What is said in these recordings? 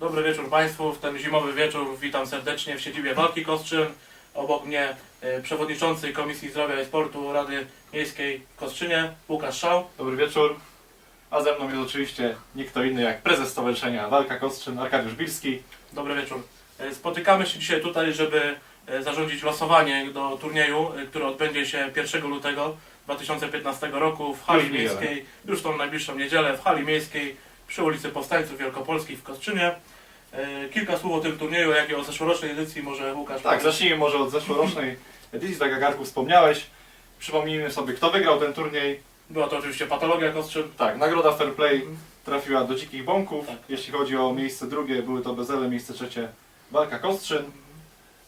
Dobry wieczór Państwu. W ten zimowy wieczór witam serdecznie w siedzibie Walki Kostrzyn. Obok mnie e, przewodniczący Komisji Zdrowia i Sportu Rady Miejskiej w Kostrzynie, Łukasz Szał. Dobry wieczór. A ze mną jest oczywiście nikt kto inny jak prezes Stowarzyszenia Walka Kostrzyn, Arkadiusz Bilski. Dobry wieczór. E, Spotykamy się dzisiaj tutaj, żeby e, zarządzić losowanie do turnieju, który odbędzie się 1 lutego 2015 roku w hali miejskiej, już tą najbliższą niedzielę, w hali miejskiej przy ulicy Powstańców Wielkopolskich w Kostrzynie. E, Kilka słów o tym turnieju, jak i o zeszłorocznej edycji może Łukasz Tak, powie. zacznijmy może od zeszłorocznej edycji, tak jak Arku wspomniałeś. Przypomnijmy sobie, kto wygrał ten turniej. Była to oczywiście patologia Kostrzyn. Tak, nagroda Fair Play trafiła do Dzikich Bąków. Tak. Jeśli chodzi o miejsce drugie, były to Bezele, miejsce trzecie Walka Kostrzyn.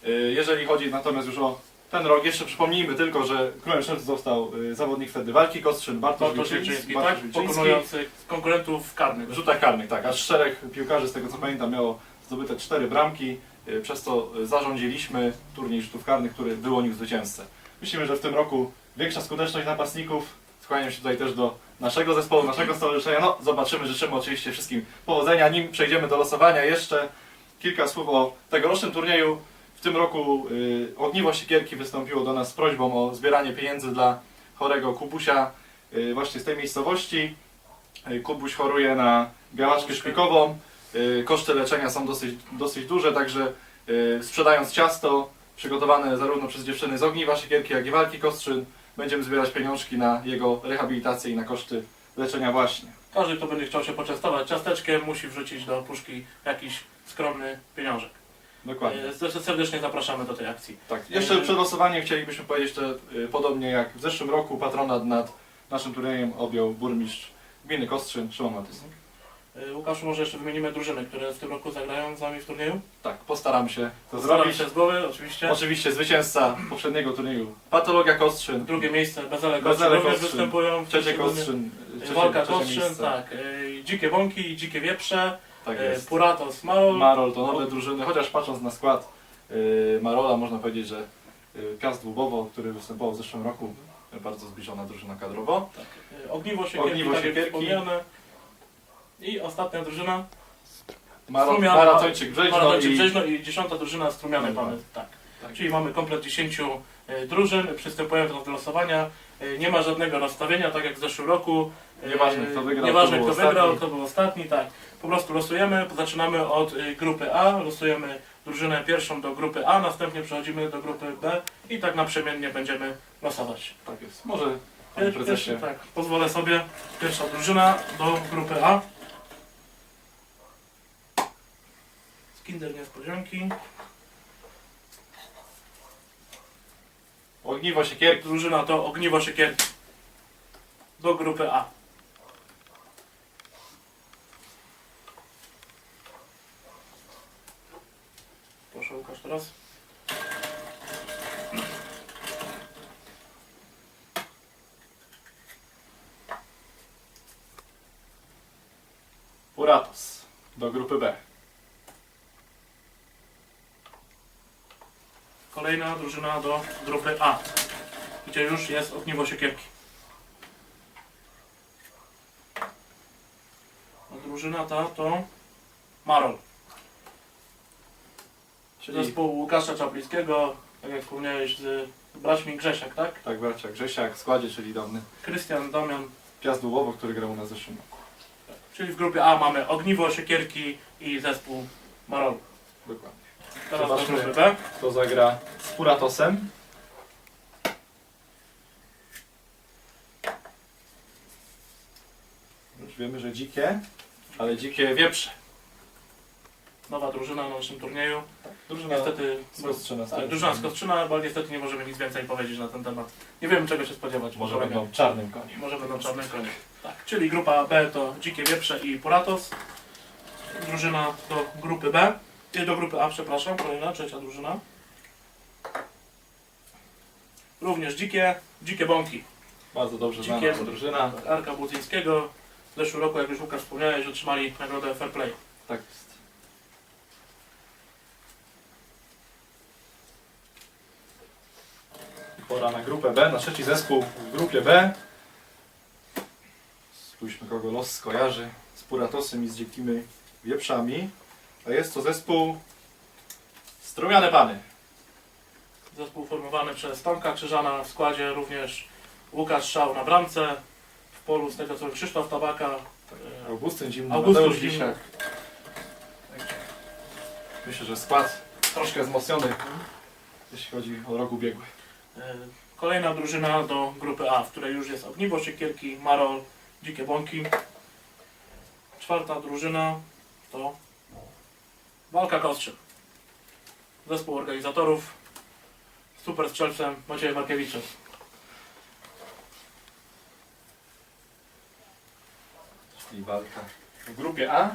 Y, Jeżeli chodzi natomiast już o ten rok, jeszcze przypomnijmy tylko, że królem strzelców został y, zawodnik wtedy Walki Kostrzyn, Bartosz Bartosz Wilczyński. Tak? Pokonujący konkurentów karnych. W rzutach karnych, tak. Aż czterech piłkarzy, z tego co pamiętam, miało zdobyte cztery bramki. Y, Przez to y, zarządziliśmy turniej rzutów karnych, który wyłonił zwycięzcę. Myślimy, że w tym roku większa skuteczność napastników. Skłaniam się tutaj też do naszego zespołu, naszego stowarzyszenia. No, zobaczymy. Życzymy oczywiście wszystkim powodzenia. Nim przejdziemy do losowania, jeszcze kilka słów o tegorocznym turnieju. W tym roku y, Ogniwo Siekierki wystąpiło do nas z prośbą o zbieranie pieniędzy dla chorego Kubusia y, właśnie z tej miejscowości. Y, Kubuś choruje na białaczkę szpikową. Y, Koszty leczenia są dosyć, dosyć duże, także y, sprzedając ciasto przygotowane zarówno przez dziewczyny z Ogniwa Siekierki, jak i Walki Kostrzyn, będziemy zbierać pieniążki na jego rehabilitację i na koszty leczenia właśnie. Każdy, kto będzie chciał się poczęstować ciasteczkiem, musi wrzucić do puszki jakiś skromny pieniążek. Dokładnie. E, zresztą Serdecznie zapraszamy do tej akcji. Tak. Jeszcze przed losowaniem chcielibyśmy powiedzieć, że y, podobnie jak w zeszłym roku patronat nad naszym turniejem objął burmistrz gminy Kostrzyn, Szymon Matys. E, Łukaszu, może jeszcze wymienimy drużyny, które w tym roku zagrają z nami w turnieju? Tak, postaram się to Staram zrobić. się z głowy, oczywiście. Oczywiście zwycięzca poprzedniego turnieju Patologia Kostrzyn, Drugie miejsce, Bezele Bezele Kostrzyn również Kostrzyn. występują. trzecie Kostrzyn, E, trzecie, Walka trzecie Kostrzyn, miejsce. tak. E, Dzikie Bąki i Dzikie Wieprze. Tak e, jest. Puratos, Marol. Marol to nowe drużyny, chociaż patrząc na skład y, Marola można powiedzieć, że y, Piast Dłubowo, który występował w zeszłym roku, y, bardzo zbliżona drużyna kadrowo. tak. E, Ogniwo Siekierki, Ogniwo tak jak Siekierki. wspomniane. I ostatnia drużyna. Marol, Strumiany, Maratończyk Brzeźno Maratończyk i... Brzeźno i dziesiąta drużyna Strumiany Strumiany Pany. Tak. Tak. Czyli mamy komplet 10 e, drużyn, przystępujemy do losowania. E, Nie ma żadnego rozstawienia, tak jak w zeszłym roku. E, Nieważne, kto wygrał, Nieważne kto kto był wygrał, ostatni. kto był ostatni, tak. Po prostu losujemy, zaczynamy od e, grupy A, losujemy drużynę pierwszą do grupy A, następnie przechodzimy do grupy B i tak naprzemiennie będziemy losować. Tak jest. Może panie prezesie, Pierwszy, tak, pozwolę sobie. Pierwsza drużyna do grupy A. Z Kinder Niespodzianki. Ogniwo Siekierki. Drużyna to Ogniwo Siekierki. Do grupy A. Proszę Łukasz teraz. Puratos do grupy B. Kolejna drużyna do grupy A. Gdzie już jest Ogniwo Siekierki. A drużyna ta to Marol. Czyli Zespół Łukasza Czaplińskiego, tak jak wspomniałeś, z braćmi Grzesiak, tak? tak bracia Grzesiak w składzie, czyli dawny Krystian, Damian. Piast Dłubowo, który grał u nas w zeszłym roku. Czyli w grupie A mamy Ogniwo, Siekierki i zespół Marol. Dokładnie. Teraz Zobaczmy. grupy B. Kto zagra z Puratosem? Już wiemy, że dzikie, ale dzikie wieprze. Nowa drużyna na naszym turnieju. Drużyna Niestety, z Kostrzyna. tak, drużyna z Kostrzyna, bo niestety nie możemy nic więcej powiedzieć na ten temat. Nie wiemy czego się spodziewać. Może kolega. będą czarnym koniem. Może będą czarne konie. Tak, czyli grupa B to Dzikie Wieprze i Puratos. Drużyna do grupy B. Do grupy A, przepraszam, kolejna, trzecia drużyna. Również dzikie, dzikie bąki. Bardzo dobrze znana Dzikie drużyna. Arka Budzyńskiego. W zeszłym roku, jak już Łukasz wspomniałeś, otrzymali nagrodę Fair Play. Tak jest. Pora na grupę B, na trzeci zespół w grupie B. Spójrzmy kogo los skojarzy z Puratosem i z dzikimi wieprzami. A jest to zespół Strumiane Pany. Zespół formowany przez Tomka Krzyżana w składzie również Łukasz Szał na bramce. W polu z tego co Krzysztof Tabaka. e, Augustyn Zimny, Augustyn Mateusz Zimny. Myślę, że skład troszkę wzmocniony, jeśli chodzi o rok ubiegły. e, Kolejna drużyna do grupy A, w której już jest Ogniwo, Siekierki, Marol, Dzikie Bąki. Czwarta drużyna to Walka Kostrzyn. Zespół organizatorów super strzelcem Maciejem Markiewiczem. Czyli walka w grupie A.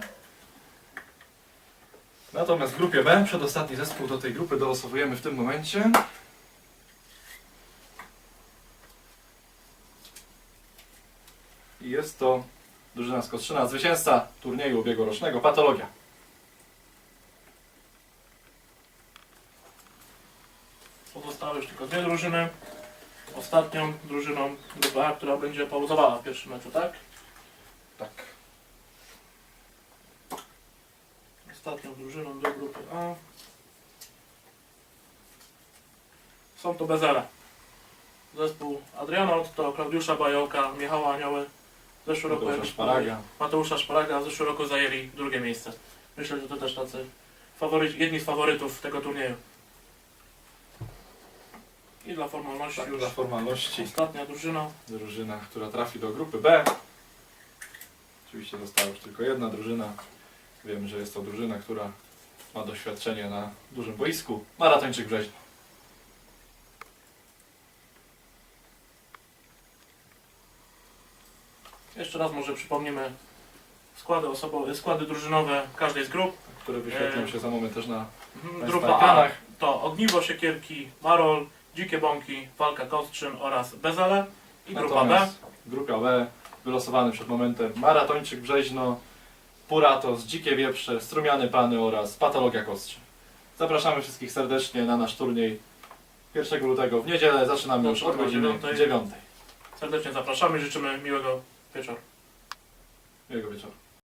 Natomiast w grupie B, przedostatni zespół do tej grupy dolosowujemy w tym momencie. I jest to drużyna z Kostrzyna, zwycięzca turnieju ubiegłorocznego Patologia. Pozostały już tylko dwie drużyny. Ostatnią drużyną grupy A, która będzie pauzowała w pierwszym meczu, tak? Tak. Ostatnią drużyną do grupy A. Są to Bezele. Zespół Adriana Otto, Klaudiusza Bajołka, Michała Anioły. W zeszłym roku Mateusza Szparaga. Mateusza Szparaga w zeszłym roku zajęli drugie miejsce. Myślę, że to też tacy faworyci, jedni z faworytów tego turnieju. I dla formalności Tak, już dla formalności ostatnia drużyna. drużyna, która trafi do grupy B. Oczywiście została już tylko jedna drużyna. Wiemy, że jest to drużyna, która ma doświadczenie na dużym boisku. Maratończyk Brzeźno. Jeszcze raz może przypomnimy składy, osobo- składy drużynowe każdej z grup. które wyświetlą E, się za moment też na Mhm, Państwa Grupa A ekranach. to Ogniwo, Siekierki, Marol, Dzikie Bąki, Walka Kostrzyn oraz Bezele. I grupa B Natomiast Grupa B, wylosowany przed momentem Maratończyk Brzeźno, Puratos, Dzikie Wieprze, Strumiany Pany oraz Patologia Kostrzy. Zapraszamy wszystkich serdecznie na nasz turniej 1 lutego w niedzielę. Zaczynamy już od godziny Dziewiątej. 9. serdecznie zapraszamy i życzymy miłego wieczoru. Miłego wieczoru.